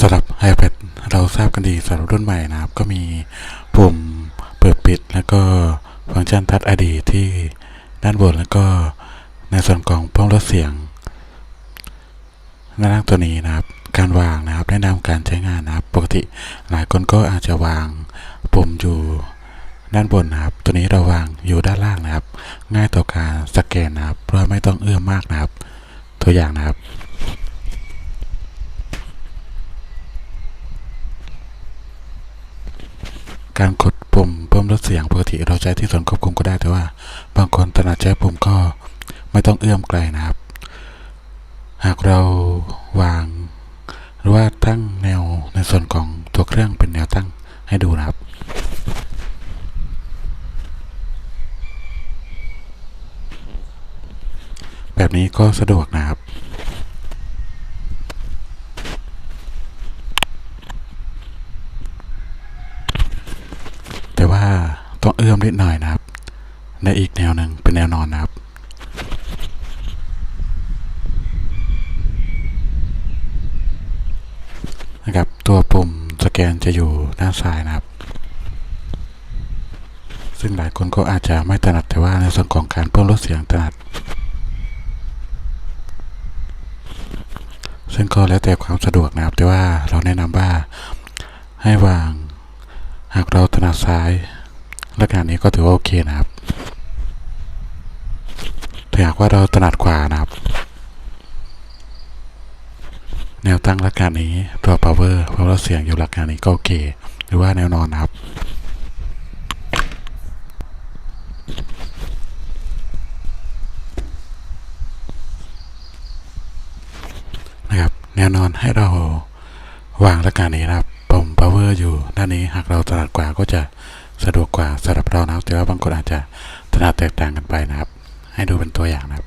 สำหรับ iPad เราทราบกันดีสำหรับรุ่นใหม่นะครับ ก็มีปุ่มเปิดปิด แล้วก็ฟังก์ชันทัชอดีที่ด้านบนแล้วก็ในส่วนของป้องลดเสียงหน้าล่างตัวนี้นะครับ การวางนะครับ แนะนำการใช้งานนะครับ ปกติหลายคนก็อาจจะวางปุ่มอยู่ด้านบนนะครับ ตัวนี้เราวางอยู่ด้านล่างนะครับ ง่ายต่อการสแกนนะครับ เพราะไม่ต้องเอื้อมมากนะครับ ตัวอย่างนะครับ การกดปุ่มเพิ่มลดเสียงปกติเราใช้ที่ส่วนควบคุมก็ได้แต่ว่า บางคนถนัดใช้ปุ่มก็ไม่ต้องเอื้อมไกลนะครับ หากเราวางหรือว่าตั้งแนวในส่วนของตัวเครื่องเป็นแนวตั้งให้ดูนะครับแบบนี้ก็สะดวกนะครับ แต่ว่า ต้องเอื้อมนิดหน่อยนะครับ ในอีกแนวหนึ่งเป็นแนวนอนนะครับนะครับ ตัวปุ่มสแกนจะอยู่ด้านซ้ายนะครับ ซึ่งหลายคนก็อาจจะไม่ถนัดแต่ว่าในส่วนของการเพิ่มลดเสียงถนัด ซึ่งก็แล้วแต่ความสะดวกนะครับ แต่ว่าเราแนะนำว่าให้วาง หากเราถนัดซ้าย ลักษณะนี้ก็ถือว่าโอเคนะครับแต่หากว่าเราถนัดขวานะครับ แนวตั้งลักษณะนี้ตัว power เพราะเราเสียงอยู่ลักษณะนี้ก็โอเค หรือว่าแนวนอนนะครับนะครับ แนวนอนให้เราวางลักษณะนี้นะครับปุ่ม power อยู่ด้านนี้หากเราถนัดกว่าก็จะ สะดวกกว่าสำหรับเรานะครับแต่ว่าบางคนอาจจะถนัดแตกต่างกันไปนะครับ ให้ดูเป็นตัวอย่างนะครับ